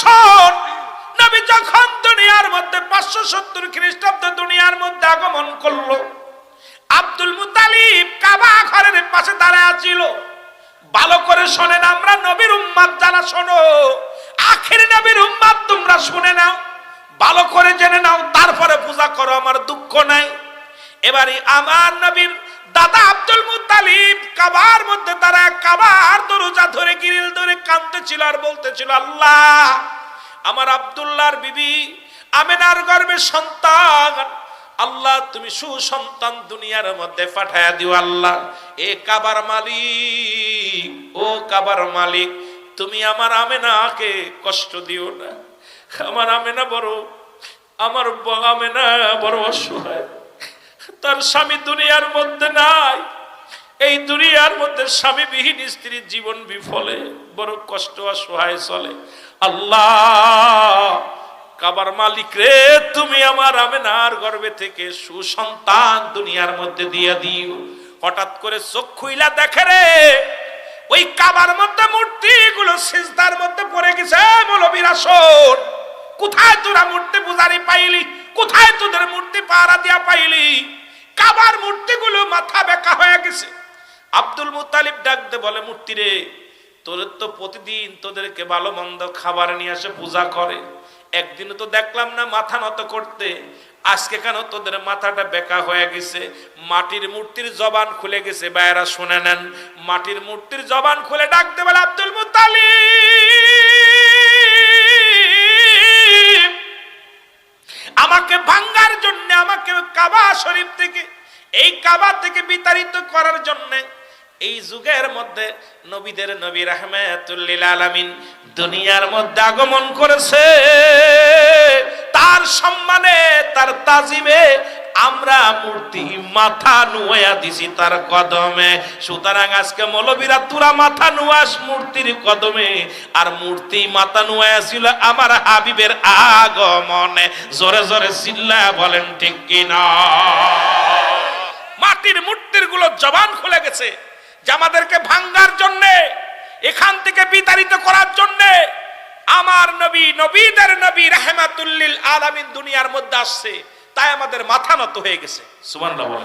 শোন নবী যখন দুনিয়ার মধ্যে পাঁচশো সত্তর খ্রিস্টাব্দ দুনিয়ার মধ্যে আগমন করল, আব্দুল মুতালিব কাবা ঘরের পাশে দাঁড়ায় আছিল। ভালো করে শোনেন আমরা নবীর উম্মাদ যারা, শোনো। আখির নবীর উম্মাদ তোমরা শুনে নাও। ভালো করে জেনে নাও, তারপরে পূজা করো, আমার দুঃখ নাই। এবারে আমার নবীর দাদা আব্দুল মুতালিব কাবার মধ্যে তারা কাবার দরজা ধরে গিরিল ধরে কাঁদতেছিল আর বলতেছিল, আল্লাহ, আমার আব্দুল্লাহর বিবি আমেনার গর্ভে সন্তান। আল্লাহ, তুমি সুসন্তান দুনিয়ার মধ্যে পাঠায়া দিও, আল্লাহ। এ কাবার মালিক, ও কাবার মালিক, তুমি আমার আমেনাকে কষ্ট দিও না। আমার আমেনা বড়, আমার আমেনা বড় অসহায়। তার স্বামী দুনিয়ার মধ্যে এই দুনিয়ার মধ্যে স্বামীবিহীন স্ত্রীর জীবন বিফলে, বড় কষ্ট অসহায় চলে। আল্লাহ, কাবার মালিক রে, তুমি আমার আমেনার গর্ভে থেকে সুসন্তান দুনিয়ার মধ্যে দিয়ে দিও। হঠাৎ করে চোখ খুইলা দেখে রে, ওই কাবার মধ্যে মূর্তিগুলো সিজদার মধ্যে পড়ে গেছে বলো বিরাসন কোথায় তোরা মূর্তি পূজারি পাইলি? কোথায় তোদের মূর্তি পাহারা দিয়া পাইলি? কাবার মূর্তিগুলো মাথা বেকা হয়ে গেছে। আব্দুল মুতালিব ডাকতে বলে, মূর্তি রে তোদের তো প্রতিদিন তোদেরকে ভালো মন্দ খাবার নিয়ে আসে পূজা করে। একদিন তো দেখলাম না মাথা নত করতে। আজকে কেন তোদের মাথাটা বেকা হয়ে গেছে? মাটির মূর্তির জবান খুলে গেছে বাইরা শুনে নেন। মাটির মূর্তির জবান খুলে ডাকতে বলে, আব্দুল মুতালিব, আমাকে ভাঙ্গার জন্য, আমাকে কাবা শরীফ থেকে, এই কাবা থেকে বিতাড়িত করার জন্য এই যুগের মধ্যে নবীদের নবী রাহমাতুল্লিল আলামিন দুনিয়ার মধ্যে আগমন করেছে। তার সম্মানে, তার তাজিমে আমরা মূর্তি মাথা নুয়া দিছি তার কদমে। সুতরাং আজকে মৌলবীরা, তুরা মাথা নুয়াস মূর্তির কদমে। আর মূর্তি মাথা নুয়া ছিল আমার হাবিবের আগমনে। জোরে জোরে চিল্লা বলেন ঠিক কিনা? মাটির মূর্তিরগুলো জবান খুলে গেছে। যে আমাদেরকে ভাঙ্গার জন্যে, এখান থেকে বিতাড়িত করার জন্যে আমার নবী, নবীদের নবী রাহমাতুল্লিল আলামিন দুনিয়ার মধ্যে আসছে তাই আমাদের মাথা নত হয়ে গেছে বলেন।